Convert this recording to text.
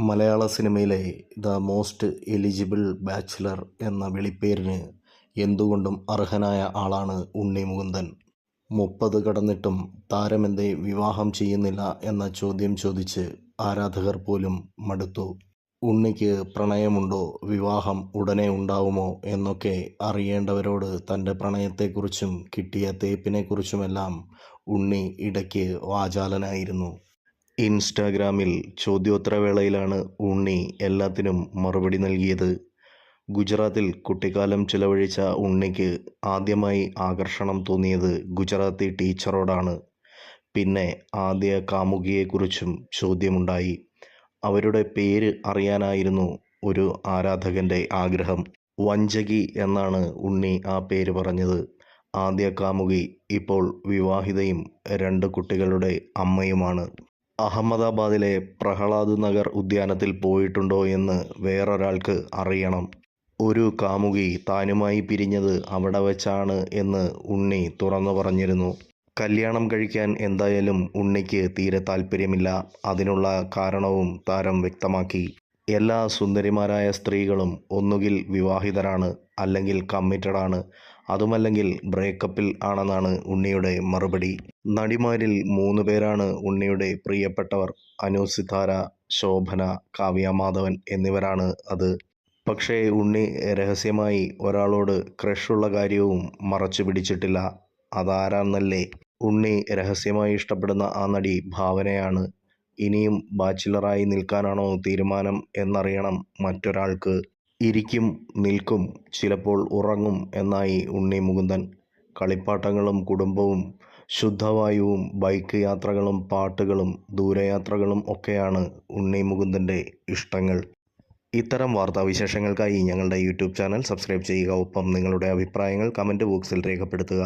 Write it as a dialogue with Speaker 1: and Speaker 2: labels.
Speaker 1: മലയാള സിനിമയിലെ the most eligible bachelor എന്ന വിളിപ്പേരിന് എന്തുകൊണ്ടും അർഹനായ ആളാണ് ഉണ്ണി മുകുന്ദൻ. മുപ്പത് കടന്നിട്ടും താരമെന്തേ വിവാഹം ചെയ്യുന്നില്ല എന്ന ചോദ്യം ചോദിച്ച് ആരാധകർ പോലും മടുത്തു. ഉണ്ണിക്ക് പ്രണയമുണ്ടോ? വിവാഹം ഉടനെ ഉണ്ടാവുമോ? എന്നൊക്കെ അറിയേണ്ടവരോട് തന്റെ പ്രണയത്തെക്കുറിച്ചും കിട്ടിയ തേപ്പിനെക്കുറിച്ചുമെല്ലാം ഉണ്ണി ഇടയ്ക്ക് വാചാലനായിരുന്നു. ഇൻസ്റ്റാഗ്രാമിൽ ചോദ്യോത്തരവേളയിലാണ് ഉണ്ണി എല്ലാത്തിനും മറുപടി നൽകിയത്. ഗുജറാത്തിൽ കുട്ടിക്കാലം ചിലവഴിച്ച ഉണ്ണിക്ക് ആദ്യമായി ആകർഷണം തോന്നിയത് ഗുജറാത്തി ടീച്ചറോടാണ്. പിന്നെ ആദ്യ കാമുകിയെക്കുറിച്ചും ചോദ്യമുണ്ടായി. അവരുടെ പേര് അറിയാനായിരുന്നു ഒരു ആരാധകന്റെ ആഗ്രഹം. വഞ്ചകി എന്നാണ് ഉണ്ണി ആ പേര് പറഞ്ഞത്. ആദ്യ കാമുകി ഇപ്പോൾ വിവാഹിതയും രണ്ട് കുട്ടികളുടെ അമ്മയുമാണ്. അഹമ്മദാബാദിലെ പ്രഹ്ലാദ് നഗർ ഉദ്യാനത്തിൽ പോയിട്ടുണ്ടോ എന്ന് വേറൊരാൾക്ക് അറിയണം. ഒരു കാമുകി താനുമായി പിരിഞ്ഞത് അവിടെ വെച്ചാണ് എന്ന് ഉണ്ണി തുറന്നു പറഞ്ഞിരുന്നു. കല്യാണം കഴിക്കാൻ എന്തായാലും ഉണ്ണിക്ക് തീരെ താല്പര്യമില്ല. അതിനുള്ള കാരണവും താരം വ്യക്തമാക്കി. എല്ലാ സുന്ദരിമാരായ സ്ത്രീകളും ഒന്നുകിൽ വിവാഹിതരാണ് അല്ലെങ്കിൽ കമ്മിറ്റഡാണ് അതുമല്ലെങ്കിൽ ബ്രേക്കപ്പിൽ ആണെന്നാണ് ഉണ്ണിയുടെ മറുപടി. നടിമാരിൽ മൂന്ന് പേരാണ് ഉണ്ണിയുടെ പ്രിയപ്പെട്ടവർ. അനു സിതാര ശോഭന കാവ്യ മാധവൻ എന്നിവരാണ് അത്. പക്ഷേ ഉണ്ണി രഹസ്യമായി ഒരാളോട് ക്രഷുള്ള കാര്യവും മറച്ചു പിടിച്ചിട്ടില്ല. അതാരാന്നല്ലേ? ഉണ്ണി രഹസ്യമായി ഇഷ്ടപ്പെടുന്ന ആ നടി ഭാവനയാണ് ഇനിയും ബാച്ചിലറായി നിൽക്കാനാണോ തീരുമാനം എന്നറിയണം മറ്റൊരാൾക്ക്. ഇരിക്കും നിൽക്കും ചിലപ്പോൾ ഉറങ്ങും എന്നായി ഉണ്ണി മുകുന്ദൻ. കളിപ്പാട്ടങ്ങളും കുടുംബവും ശുദ്ധവായുവും ബൈക്ക് യാത്രകളും പാട്ടുകളും ദൂരയാത്രകളും ഒക്കെയാണ് ഉണ്ണി മുകുന്ദന്റെ ഇഷ്ടങ്ങൾ. ഇത്തരം വാർത്താവിശേഷങ്ങൾക്കായി ഞങ്ങളുടെ യൂട്യൂബ് ചാനൽ സബ്സ്ക്രൈബ് ചെയ്യുക. ഒപ്പം നിങ്ങളുടെ അഭിപ്രായങ്ങൾ കമന്റ് ബോക്സിൽ രേഖപ്പെടുത്തുക.